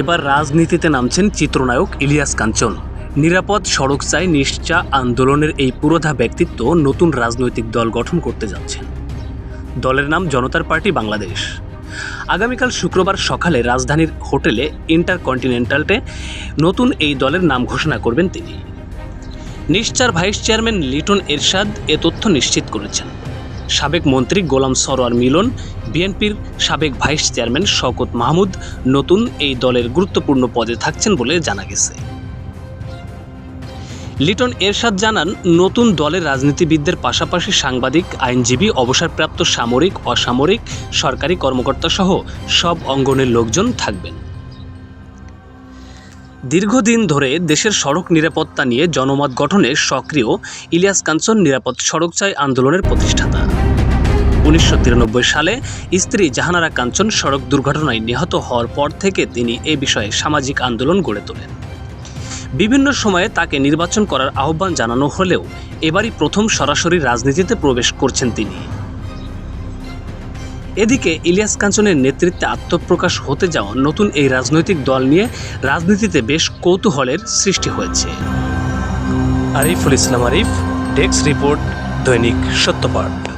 এবার রাজনীতিতে নামছেন চিত্রনায়ক ইলিয়াস কাঞ্চন। নিরাপদ সড়ক চাই নিশ্চা আন্দোলনের এই পুরোধা ব্যক্তিত্ব নতুন রাজনৈতিক দল গঠন করতে যাচ্ছেন দলের নাম জনতার পার্টি বাংলাদেশ। আগামীকাল শুক্রবার সকালে রাজধানীর হোটেলে ইন্টারকন্টিনেন্টালটে নতুন এই দলের নাম ঘোষণা করবেন তিনি। নিশ্চার ভাইস চেয়ারম্যান লিটন এরশাদ এ তথ্য নিশ্চিত করেছেন। সাবেক মন্ত্রী গোলাম সরোয়ার মিলন, বিএনপির সাবেক ভাইস চেয়ারম্যান শওকত মাহমুদ নতুন এই দলের গুরুত্বপূর্ণ পদে থাকছেন বলে জানা গেছে। লিটন এরশাদ জানান, নতুন দলের রাজনীতিবিদদের পাশাপাশি সাংবাদিক, আইনজীবী, অবসরপ্রাপ্ত সামরিক, অসামরিক, সরকারি কর্মকর্তা সহ সব অঙ্গনের লোকজন থাকবেন। দীর্ঘদিন ধরে দেশের সড়ক নিরাপত্তা নিয়ে জনমত গঠনে সক্রিয় ইলিয়াস কাঞ্চন নিরাপদ সড়ক চাই আন্দোলনের প্রতিষ্ঠাতা। উনিশশো তিরানব্বই সালে স্ত্রী জাহানারা কাঞ্চন সড়ক দুর্ঘটনায় নিহত হওয়ার পর থেকে তিনি এ বিষয়ে সামাজিক আন্দোলন গড়ে তোলেন। বিভিন্ন সময়ে তাকে নির্বাচন করার আহ্বান জানানো হলেও এবারই প্রথম সরাসরি রাজনীতিতে প্রবেশ করছেন তিনি। এদিকে ইলিয়াস কাঞ্চনের নেতৃত্বে আত্মপ্রকাশ হতে যাওয়া নতুন এই রাজনৈতিক দল নিয়ে রাজনীতিতে বেশ কৌতূহলের সৃষ্টি হয়েছে। আরিফুল ইসলাম আরিফ, ডেস্ক রিপোর্ট দৈনিক সত্যপাঠ